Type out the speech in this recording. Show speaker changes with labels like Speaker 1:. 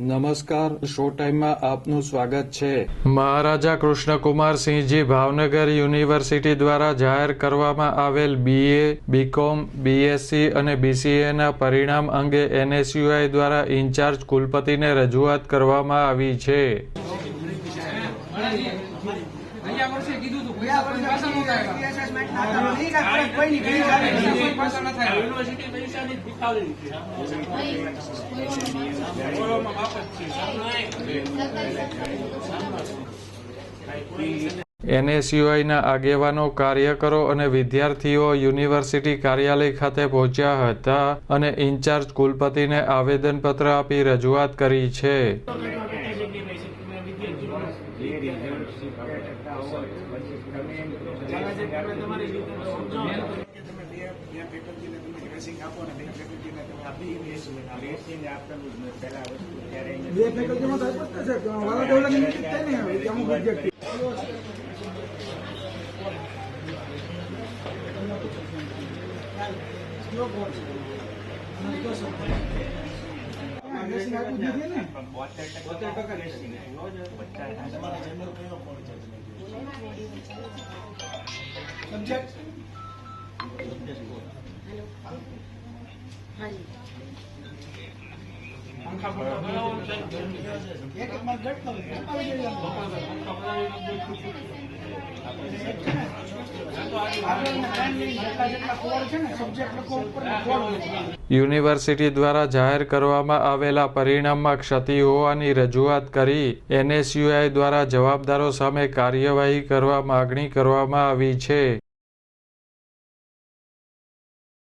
Speaker 1: નમસ્કાર શો ટાઈમમાં આપનું સ્વાગત છે
Speaker 2: મહારાજા કૃષ્ણકુમારસિંહજી ભાવનગર યુનિવર્સિટી દ્વારા જાહેર કરવામાં આવેલ બીએ બીકોમ બીએસસી અને બીસીએના પરિણામ અંગે એનએસયુઆઈ દ્વારા ઇન્ચાર્જ કુલપતિને રજૂઆત કરવામાં આવી છે.
Speaker 3: યુનિવર્સિટી
Speaker 2: એનએસયુઆઈના આગેવાનો, કાર્યકરો અને વિદ્યાર્થીઓ યુનિવર્સિટી કાર્યાલય ખાતે પહોંચ્યા હતા અને ઇન્ચાર્જ કુલપતિને આવેદનપત્ર આપી રજૂઆત કરી છે.
Speaker 4: ફેકલ્ટીમાં તો તમે મિટિંગ થઈ ને કે અમુક objective. હા, dressing જ ઉપર ને. core લખો.
Speaker 2: યુનિવર્સિટી દ્વારા જાહેર કરવામાં આવેલા પરિણામમાં ક્ષતિ હોવાની રજૂઆત કરી એનએસયુઆઈ દ્વારા જવાબદારો સામે કાર્યવાહી કરવા માગણી કરવામાં આવી છે.